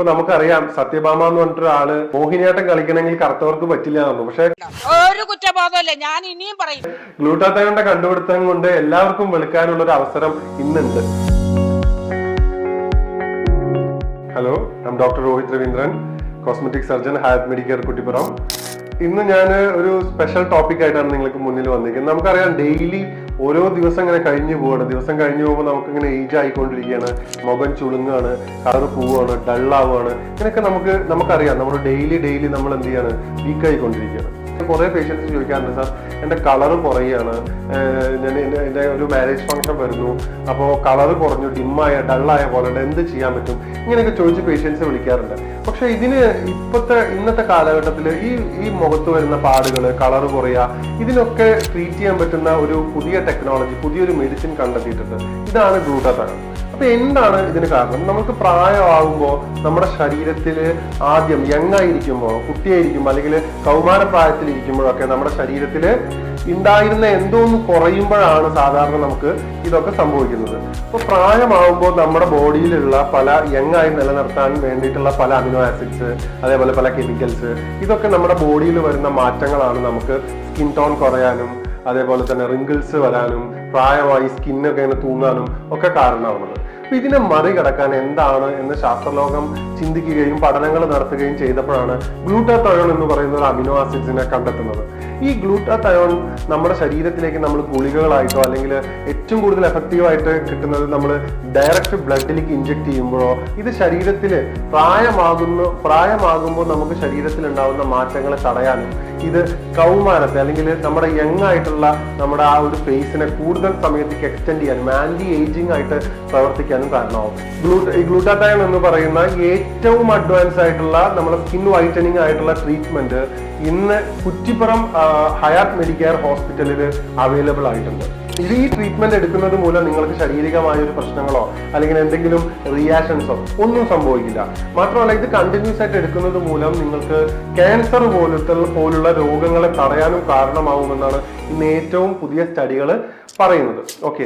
ഇപ്പൊ നമുക്കറിയാം സത്യഭാമ എന്ന് പറഞ്ഞിട്ട് ആൾ മോഹിനിയാട്ടം കളിക്കണമെങ്കിൽ കറുത്തവർക്ക് പറ്റില്ല എന്നു പക്ഷെ ഒരു കുറ്റബോധമില്ല ഞാൻ ഇനിയും പറയും. ഗ്ലൂട്ടാത്തയുടെ കണ്ടുപിടുത്തം കൊണ്ട് എല്ലാവർക്കും വെളുക്കാനുള്ള ഒരു അവസരം ഇന്നുണ്ട്. Hello I'm doctor Rohit Raveendran cosmetic surgeon Hayar medical Kuttippuram ഇന്ന് ഞാൻ ഒരു സ്പെഷ്യൽ ടോപ്പിക് ആയിട്ടാണ് നിങ്ങൾക്ക് മുന്നിൽ വന്നിരിക്കുന്നത്. നമുക്കറിയാം ഡെയിലി ഓരോ ദിവസം ഇങ്ങനെ കഴിഞ്ഞു പോവാണ്. ദിവസം കഴിഞ്ഞു പോകുമ്പോൾ നമുക്ക് ഇങ്ങനെ ഏജ് ആയിക്കൊണ്ടിരിക്കുകയാണ്. മുഖം ചുളുങ്ങാണ് കളർ പോവുകയാണ് ഡള്ളാവുകയാണ് ഇങ്ങനെയൊക്കെ നമുക്ക് നമുക്കറിയാം. നമ്മൾ ഡെയിലി ഡെയിലി നമ്മൾ എന്ത് ചെയ്യാണ്? വീക്ക് ആയിക്കൊണ്ടിരിക്കുകയാണ്. കുറെ പേഷ്യൻസ് ചോദിക്കാറുണ്ട് സാർ എന്റെ കളർ കുറയാണ്. ഞാൻ എന്റെ- ഒരു മാരേജ് ഫംഗ്ഷൻ വരുന്നു. അപ്പോൾ കളർ കുറഞ്ഞു ഡിമ്മായ ഡള്ളായ പോലെ എന്ത് ചെയ്യാൻ പറ്റും? ഇങ്ങനെയൊക്കെ ചോദിച്ച് പേഷ്യൻസ് വിളിക്കാറുണ്ട്. പക്ഷെ ഇതിന് ഇപ്പോഴത്തെ ഇന്നത്തെ കാലഘട്ടത്തിൽ ഈ ഈ മുഖത്ത് വരുന്ന പാടുകൾ കളർ കുറയുക ഇതിനൊക്കെ ട്രീറ്റ് ചെയ്യാൻ പറ്റുന്ന ഒരു പുതിയ ടെക്നോളജി പുതിയൊരു മെഡിസിൻ കണ്ടെത്തിയിട്ടുണ്ട്. ഇതാണ് ഗ്ലൂട്ടാത്തകം അപ്പൊ എന്താണ് ഇതിന് കാരണം? നമുക്ക് പ്രായമാകുമ്പോൾ നമ്മുടെ ശരീരത്തിൽ ആദ്യം യങ് ആയിരിക്കുമ്പോൾ കുട്ടിയായിരിക്കുമ്പോൾ അല്ലെങ്കിൽ കൗമാര പ്രായത്തിലിരിക്കുമ്പോഴൊക്കെ നമ്മുടെ ശരീരത്തിൽ ഉണ്ടായിരുന്ന എന്തോ ഒന്ന് കുറയുമ്പോഴാണ് സാധാരണ നമുക്ക് ഇതൊക്കെ സംഭവിക്കുന്നത്. അപ്പൊ പ്രായമാകുമ്പോൾ നമ്മുടെ ബോഡിയിലുള്ള പല യങ് ആയി നിലനിർത്താൻ വേണ്ടിയിട്ടുള്ള പല അമിനോ ആസിഡ്സ് അതേപോലെ പല കെമിക്കൽസ് ഇതൊക്കെ നമ്മുടെ ബോഡിയിൽ വരുന്ന മാറ്റങ്ങളാണ് നമുക്ക് സ്കിൻ ടോൺ കുറയാനും അതേപോലെ തന്നെ റിങ്കിൾസ് വരാനും പ്രായമായി സ്കിന്നൊക്കെ ഇങ്ങനെ തൂങ്ങാനും ഒക്കെ കാരണമാവുന്നത്. അപ്പൊ ഇതിനെ മറികടക്കാൻ എന്താണ് എന്ന് ശാസ്ത്രലോകം ചിന്തിക്കുകയും പഠനങ്ങൾ നടത്തുകയും ചെയ്തപ്പോഴാണ് ഗ്ലൂട്ടാതയോൺ എന്ന് പറയുന്ന ഒരു അമിനോ ആസിഡ്സിനെ കണ്ടെത്തുന്നത്. ഈ ഗ്ലൂട്ടാതയോൺ നമ്മുടെ ശരീരത്തിലേക്ക് നമ്മൾ ഗുളികകളായിട്ടോ അല്ലെങ്കിൽ ഏറ്റവും കൂടുതൽ എഫക്റ്റീവായിട്ട് കിട്ടുന്നത് നമ്മൾ ഡയറക്റ്റ് ബ്ലഡിലേക്ക് ഇഞ്ചെക്ട് ചെയ്യുമ്പോഴോ ഇത് ശരീരത്തിൽ പ്രായമാകുന്ന പ്രായമാകുമ്പോൾ നമുക്ക് ശരീരത്തിൽ ഉണ്ടാകുന്ന മാറ്റങ്ങളെ തടയാനും ഇത് കൗമാരത്തെ അല്ലെങ്കിൽ നമ്മുടെ യങ് ആയിട്ടുള്ള നമ്മുടെ ആ ഒരു ഫേസിനെ കൂടുതൽ സമയത്തേക്ക് എക്സ്റ്റെൻഡ് ചെയ്യാനും ആന്റി ഏജിങ് ആയിട്ട് പ്രവർത്തിക്കാനും കാരണമാവും. ഗ്ലൂട്ട ഗ്ലൂട്ടാത്തയോൺ എന്ന് പറയുന്ന ഏറ്റവും അഡ്വാൻസ് ആയിട്ടുള്ള നമ്മുടെ സ്കിൻ വൈറ്റനിങ് ആയിട്ടുള്ള ട്രീറ്റ്മെന്റ് ഇന്ന് കുറ്റിപ്പുറം ഹയാത്ത് മെഡിക്കെയർ ഹോസ്പിറ്റലിൽ അവൈലബിൾ ആയിട്ടുണ്ട്. ഇത് ഈ ട്രീറ്റ്മെന്റ് എടുക്കുന്നത് മൂലം നിങ്ങൾക്ക് ശാരീരികമായ ഒരു പ്രശ്നങ്ങളോ അല്ലെങ്കിൽ എന്തെങ്കിലും റിയാക്ഷൻസോ ഒന്നും സംഭവിക്കില്ല. മാത്രമല്ല ഇത് കണ്ടിന്യൂസ് ആയിട്ട് എടുക്കുന്നത് മൂലം നിങ്ങൾക്ക് ക്യാൻസർ പോലത്തെ പോലുള്ള രോഗങ്ങളെ തടയാനും കാരണമാവുമെന്നാണ് ഇന്ന് ഏറ്റവും പുതിയ സ്റ്റഡികൾ പറയുന്നത് ഓക്കെ